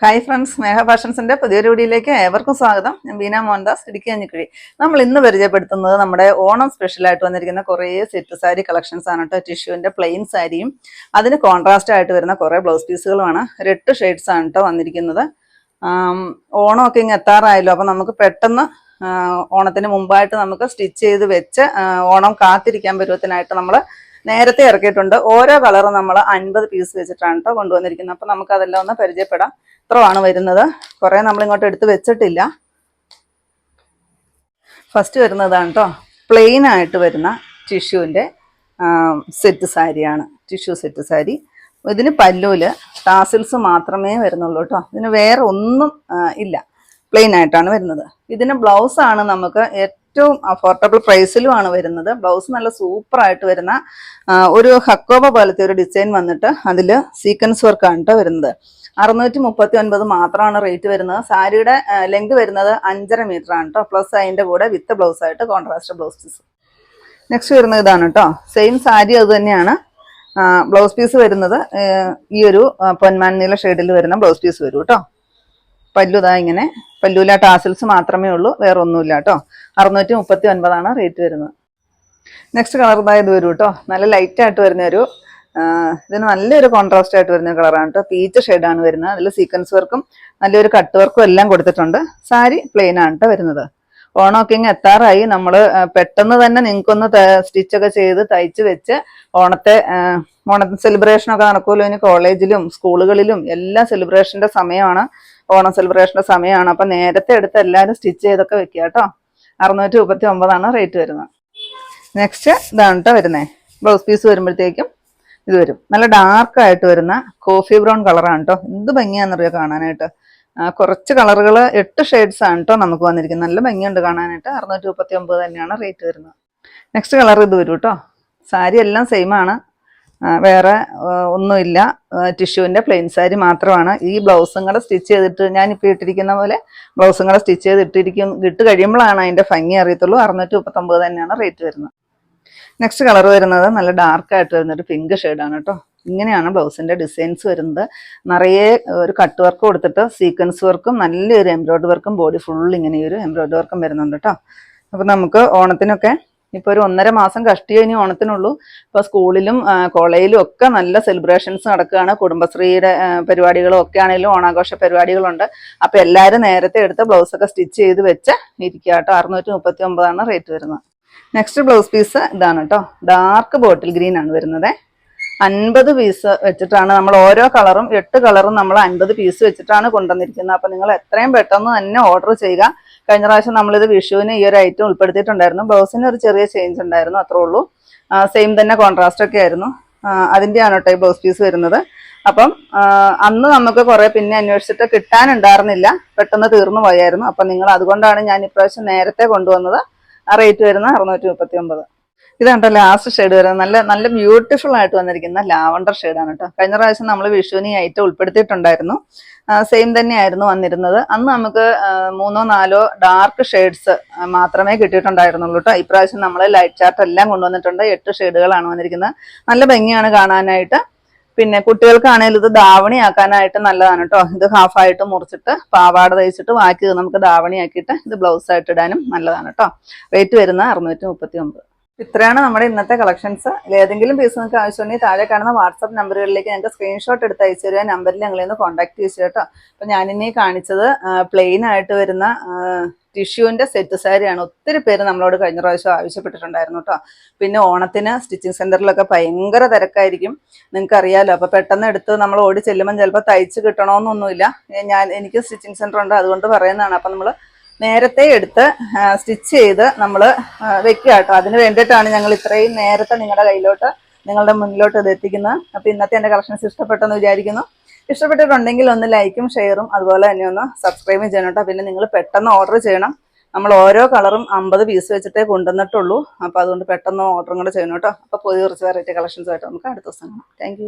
Hi friends സ്നേഹ ഫാഷൻസിന്റെ പുതിയൊരു വീഡിയോയിലേക്ക് ഏവർക്കും സ്വാഗതം. ഞാൻ ബീന മോഹൻദാസ് ഇടുക്കി അഞ്ഞിക്കുഴി. നമ്മൾ ഇന്ന് പരിചയപ്പെടുത്തുന്നത് നമ്മുടെ ഓണം സ്പെഷ്യലായിട്ട് വന്നിരിക്കുന്ന കുറേ സെറ്റ് സാരി കളക്ഷൻസ് ആണ് കേട്ടോ ടിഷ്യൂവിന്റെ പ്ലെയിൻ സാരിയും അതിന് കോൺട്രാസ്റ്റ് ആയിട്ട് വരുന്ന കുറേ ബ്ലൗസ് പീസുകളുമാണ് എട്ട് ഷെയ്ഡ്സ് ആണ് കേട്ടോ വന്നിരിക്കുന്നത്. ഓണമൊക്കെ ഇങ്ങ് എത്താറായല്ലോ. അപ്പം നമുക്ക് പെട്ടെന്ന് ഓണത്തിന് മുമ്പായിട്ട് നമുക്ക് സ്റ്റിച്ച് ചെയ്ത് വെച്ച് ഓണം കാത്തിരിക്കാൻ പരുവത്തിനായിട്ട് നമ്മൾ നേരത്തെ ഇറക്കിയിട്ടുണ്ട്. ഓരോ കളറും നമ്മൾ അൻപത് പീസ് വെച്ചിട്ടാണ് കേട്ടോ കൊണ്ടുവന്നിരിക്കുന്നത്. അപ്പം നമുക്ക് അതെല്ലാം ഒന്ന് പരിചയപ്പെടാം. ഇത്രമാണ് വരുന്നത്. കുറേ നമ്മൾ ഇങ്ങോട്ട് എടുത്ത് വെച്ചിട്ടില്ല. ഫസ്റ്റ് വരുന്നതാണ് കേട്ടോ പ്ലെയിൻ ആയിട്ട് വരുന്ന ടിഷ്യൂവിന്റെ സെറ്റ് സാരിയാണ് ടിഷ്യൂ സെറ്റ് സാരി ഇതിന് പല്ലൂൽ ടാസിൽസ് മാത്രമേ വരുന്നുള്ളൂ കേട്ടോ ഇതിന് വേറെ ഒന്നും ഇല്ല. പ്ലെയിൻ ആയിട്ടാണ് വരുന്നത്. ഇതിന് ബ്ലൗസാണ് നമുക്ക് ഏറ്റവും അഫോർഡബിൾ പ്രൈസിലുമാണ് വരുന്നത്. ബ്ലൗസ് നല്ല സൂപ്പർ ആയിട്ട് വരുന്ന ഒരു ഹക്കോബ പോലത്തെ ഒരു ഡിസൈൻ വന്നിട്ട് അതിൽ സീക്വൻസ് വർക്കാണ് കേട്ടോ വരുന്നത്. അറുന്നൂറ്റി മുപ്പത്തി ഒൻപത് മാത്രമാണ് റേറ്റ് വരുന്നത്. സാരിയുടെ ലെങ്ത് വരുന്നത് അഞ്ചര മീറ്റർ ആണ് കേട്ടോ പ്ലസ് അതിന്റെ കൂടെ വിത്ത് ബ്ലൗസ് ആയിട്ട് കോൺട്രാസ്റ്റ് ബ്ലൗസ് പീസ് നെക്സ്റ്റ് വരുന്നത് ഇതാണ് കേട്ടോ സെയിം സാരി അത് തന്നെയാണ്. ബ്ലൗസ് പീസ് വരുന്നത്. ഈ ഒരു പൊന്മാൻ നീല ഷെയ്ഡിൽ വരുന്ന ബ്ലൗസ് പീസ് വരും കേട്ടോ പല്ലുതാ ഇങ്ങനെ പല്ലുല ടാസിൽസ് മാത്രമേ ഉള്ളൂ വേറെ ഒന്നുമില്ല കേട്ടോ. അറുന്നൂറ്റി മുപ്പത്തി ഒൻപതാണ് റേറ്റ് വരുന്നത് നെക്സ്റ്റ് കളർ ഇതായത് വരും കേട്ടോ. നല്ല ലൈറ്റ് ആയിട്ട് വരുന്ന ഒരു ഇതിന് നല്ലൊരു കോൺട്രാസ്റ്റ് ആയിട്ട് വരുന്ന കളറാണ് കേട്ടോ. പീച്ച് ഷെയ്ഡാണ് വരുന്നത്. അതിൽ സീക്വൻസ് വർക്കും നല്ലൊരു കട്ട് വർക്കും എല്ലാം കൊടുത്തിട്ടുണ്ട്. സാരി പ്ലെയിൻ ആണ് കേട്ടോ വരുന്നത്. ഓണമൊക്കെ ഇങ്ങ് എത്താറായി. നമ്മൾ പെട്ടെന്ന് തന്നെ നിങ്ങൾക്കൊന്ന് സ്റ്റിച്ചൊക്കെ ചെയ്ത് തയ്ച്ച് വെച്ച് ഓണത്തെ ഓണ സെലിബ്രേഷൻ ഒക്കെ നടക്കുമല്ലോ. ഇനി കോളേജിലും സ്കൂളുകളിലും എല്ലാ സെലിബ്രേഷന്റെ സമയമാണ്. ഓണം സെലിബ്രേഷന്റെ സമയമാണ്. അപ്പൊ നേരത്തെ എടുത്ത് എല്ലാവരും സ്റ്റിച്ച് ചെയ്തൊക്കെ വെക്കുക കേട്ടോ. അറുന്നൂറ്റി മുപ്പത്തി ഒമ്പതാണ് റേറ്റ് വരുന്നത്. നെക്സ്റ്റ് ഇതാണ് കേട്ടോ വരുന്നേ. ബ്ലൗസ് പീസ് വരുമ്പോഴത്തേക്കും ഇത് വരും. നല്ല ഡാർക്ക് ആയിട്ട് വരുന്ന കോഫി ബ്രൗൺ കളറാണ് കേട്ടോ എന്ത് ഭംഗിയാണെന്നറിയോ കാണാനായിട്ട്? കുറച്ച് കളറുകൾ എട്ട് ഷെയ്ഡ്സ് ആണ് കേട്ടോ നമുക്ക് വന്നിരിക്കുന്നത്. നല്ല ഭംഗിയുണ്ട് കാണാനായിട്ട്. അറുന്നൂറ്റി മുപ്പത്തി ഒമ്പത് തന്നെയാണ് റേറ്റ് വരുന്നത്. നെക്സ്റ്റ് കളർ ഇത് വരും കേട്ടോ സാരി എല്ലാം സെയിം ആണ്. വേറെ ഒന്നുമില്ല. ടിഷ്യൂവിന്റെ പ്ലെയിൻ സാരി മാത്രമാണ്. ഈ ബ്ലൗസും കൂടെ സ്റ്റിച്ച് ചെയ്തിട്ട് ഞാനിപ്പോൾ ഇട്ടിരിക്കുന്ന പോലെ ബ്ലൗസും കൂടെ സ്റ്റിച്ച് ചെയ്ത് ഇട്ടിരിക്കും ഇട്ട് കഴിയുമ്പോഴാണ് അതിന്റെ ഭംഗി അറിയത്തുള്ളൂ. അറുന്നൂറ്റി മുപ്പത്തൊമ്പത് തന്നെയാണ് റേറ്റ് വരുന്നത്. നെക്സ്റ്റ് കളർ വരുന്നത് നല്ല ഡാർക്കായിട്ട് വരുന്ന ഒരു പിങ്ക് ഷെയ്ഡാണ് കേട്ടോ ഇങ്ങനെയാണ് ബ്ലൗസിന്റെ ഡിസൈൻസ് വരുന്നത്. നിറയെ ഒരു കട്ട് വർക്ക് കൊടുത്തിട്ട് സീക്വൻസ് വർക്കും നല്ലൊരു എംബ്രോയ്ഡറി വർക്കും ബോഡി ഫുൾ ഇങ്ങനെ ഒരു എംബ്രോയിഡറി വർക്കും വരുന്നുണ്ട് കേട്ടോ അപ്പം നമുക്ക് ഓണത്തിനൊക്കെ ഇപ്പോൾ ഒരു ഒന്നര മാസം കഷ്ടിയോ ഇനി ഓണത്തിനുള്ളൂ. ഇപ്പോൾ സ്കൂളിലും കോളേജിലും ഒക്കെ നല്ല സെലിബ്രേഷൻസ് നടക്കുകയാണ്. കുടുംബശ്രീയുടെ പരിപാടികളും ഒക്കെ ആണെങ്കിലും ഓണാഘോഷ പരിപാടികളുണ്ട്. അപ്പോൾ എല്ലാവരും നേരത്തെ എടുത്ത് ബ്ലൗസൊക്കെ സ്റ്റിച്ച് ചെയ്ത് വെച്ച് ഇരിക്കുക കേട്ടോ അറുന്നൂറ്റി മുപ്പത്തി ഒമ്പതാണ് റേറ്റ് വരുന്നത്. നെക്സ്റ്റ് ബ്ലൗസ് പീസ് ഇതാണ് കേട്ടോ ഡാർക്ക് ബോട്ടിൽ ഗ്രീൻ ആണ് വരുന്നത്. അൻപത് പീസ് വെച്ചിട്ടാണ് നമ്മൾ ഓരോ കളറും എട്ട് കളറും നമ്മൾ അൻപത് പീസ് വെച്ചിട്ടാണ് കൊണ്ടുവന്നിരിക്കുന്നത്. അപ്പം നിങ്ങൾ എത്രയും പെട്ടെന്ന് തന്നെ ഓർഡർ ചെയ്യുക. കഴിഞ്ഞ പ്രാവശ്യം നമ്മളിത് വിഷുവിന് ഈ ഒരു ഐറ്റം ഉൾപ്പെടുത്തിയിട്ടുണ്ടായിരുന്നു. ബ്ലൗസിന് ഒരു ചെറിയ ചേഞ്ച് ഉണ്ടായിരുന്നു അത്രേ ഉള്ളൂ. സെയിം തന്നെ കോൺട്രാസ്റ്റ് ഒക്കെ ആയിരുന്നു. അതിന്റെയാണ് കേട്ടോ ഈ ബ്ലൗസ് പീസ് വരുന്നത്. അപ്പം അന്ന് നമുക്ക് കുറെ പിന്നെ അന്വേഷിച്ചിട്ട് കിട്ടാനുണ്ടായിരുന്നില്ല. പെട്ടെന്ന് തീർന്നു പോയായിരുന്നു. അപ്പം നിങ്ങൾ അതുകൊണ്ടാണ് ഞാൻ ഇപ്രാവശ്യം നേരത്തെ കൊണ്ടുവന്നത്. ആ റേറ്റ് വരുന്നത് അറുന്നൂറ്റി മുപ്പത്തി ഒമ്പത് ഇതാണ്ടോ ലാസ്റ്റ് ഷെയ്ഡ് വരെ? നല്ല നല്ല ബ്യൂട്ടിഫുൾ ആയിട്ട് വന്നിരിക്കുന്ന ലാവണ്ടർ ഷെയ്ഡാണ് കേട്ടോ കഴിഞ്ഞ പ്രാവശ്യം നമ്മൾ വിഷുവിന് ഈ ഐറ്റം ഉൾപ്പെടുത്തിയിട്ടുണ്ടായിരുന്നു. സെയിം തന്നെയായിരുന്നു വന്നിരുന്നത്. അന്ന് നമുക്ക് മൂന്നോ നാലോ ഡാർക്ക് ഷെയ്ഡ്സ് മാത്രമേ കിട്ടിയിട്ടുണ്ടായിരുന്നുള്ളൂ കേട്ടോ ഇപ്രാവശ്യം നമ്മൾ ലൈറ്റ് ചാർട്ട് എല്ലാം കൊണ്ടുവന്നിട്ടുണ്ട്. എട്ട് ഷെയ്ഡുകളാണ് വന്നിരിക്കുന്നത്. നല്ല ഭംഗിയാണ് കാണാനായിട്ട്. പിന്നെ കുട്ടികൾക്കാണെങ്കിലും ഇത് ദാവണി ആക്കാനായിട്ട് നല്ലതാണ് കേട്ടോ ഇത് ഹാഫായിട്ട് മുറിച്ചിട്ട് പാവാട തയ്ച്ചിട്ട് ബാക്കി നമുക്ക് ദാവണി ആക്കിയിട്ട് ഇത് ബ്ലൗസായിട്ട് ഇടാനും നല്ലതാണ് കേട്ടോ റേറ്റ് വരുന്ന അറുന്നൂറ്റി മുപ്പത്തി ഒമ്പത് ഇത്രയാണ് നമ്മുടെ ഇന്നത്തെ കളക്ഷൻസ് ഏതെങ്കിലും പീസ് നിങ്ങൾക്ക് ആവശ്യമുണ്ടെങ്കിൽ താഴെ കാണുന്ന വാട്സപ്പ് നമ്പറുകളിലേക്ക് ഞങ്ങൾക്ക് സ്ക്രീൻഷോട്ട് എടുത്ത് അയച്ചു തരിക നമ്പറിൽ ഞങ്ങളെ ഒന്ന് കോൺടാക്ട് ചെയ്തു കേട്ടോ അപ്പം ഞാനിനി കാണിച്ചത് പ്ലെയിൻ ആയിട്ട് വരുന്ന ടിഷ്യൂവിന്റെ സെറ്റ് സാരിയാണ് ഒത്തിരി പേര് നമ്മളോട് കഴിഞ്ഞ പ്രാവശ്യം ആവശ്യപ്പെട്ടിട്ടുണ്ടായിരുന്നു കേട്ടോ പിന്നെ ഓണത്തിന് സ്റ്റിച്ചിങ് സെന്ററിലൊക്കെ ഭയങ്കര തിരക്കായിരിക്കും. നിങ്ങൾക്ക് അറിയാലോ അപ്പൊ പെട്ടെന്ന് എടുത്ത് നമ്മൾ ഓടി ചെല്ലുമ്പോൾ ചിലപ്പോൾ തയ്ച്ച് കിട്ടണമെന്നൊന്നുമില്ല ഞാൻ എനിക്ക് സ്റ്റിച്ചിങ് സെന്റർ ഉണ്ട് അതുകൊണ്ട് പറയുന്നതാണ്. അപ്പൊ നമ്മൾ നേരത്തെ എടുത്ത് സ്റ്റിച്ച് ചെയ്ത് നമ്മൾ വെക്കുക കേട്ടോ. അതിന് വേണ്ടിയിട്ടാണ് ഞങ്ങൾ ഇത്രയും നേരത്തെ നിങ്ങളുടെ കയ്യിലോട്ട് നിങ്ങളുടെ മുന്നിലോട്ട് ഇത് എത്തിക്കുന്നത്. അപ്പം ഇന്നത്തെ എന്റെ കളക്ഷൻസ് ഇഷ്ടപ്പെട്ടെന്ന് വിചാരിക്കുന്നു. ഇഷ്ടപ്പെട്ടിട്ടുണ്ടെങ്കിൽ ഒന്ന് ലൈക്കും ഷെയറും അതുപോലെ തന്നെ ഒന്ന് സബ്സ്ക്രൈബും ചെയ്യണം കേട്ടോ. പിന്നെ നിങ്ങൾ പെട്ടെന്ന് ഓർഡർ ചെയ്യണം. നമ്മൾ ഓരോ കളറും അമ്പത് പീസ് വെച്ചിട്ടേ കൊണ്ടുവന്നിട്ടുള്ളൂ. അപ്പോൾ അതുകൊണ്ട് പെട്ടെന്ന് ഓർഡറും കൂടെ ചെയ്യണം കേട്ടോ. അപ്പോൾ പുതിയ കുറച്ച് വെറൈറ്റി കളക്ഷൻസ് ആയിട്ട് നമുക്ക് അടുത്ത ദിവസം കാണാം. താങ്ക്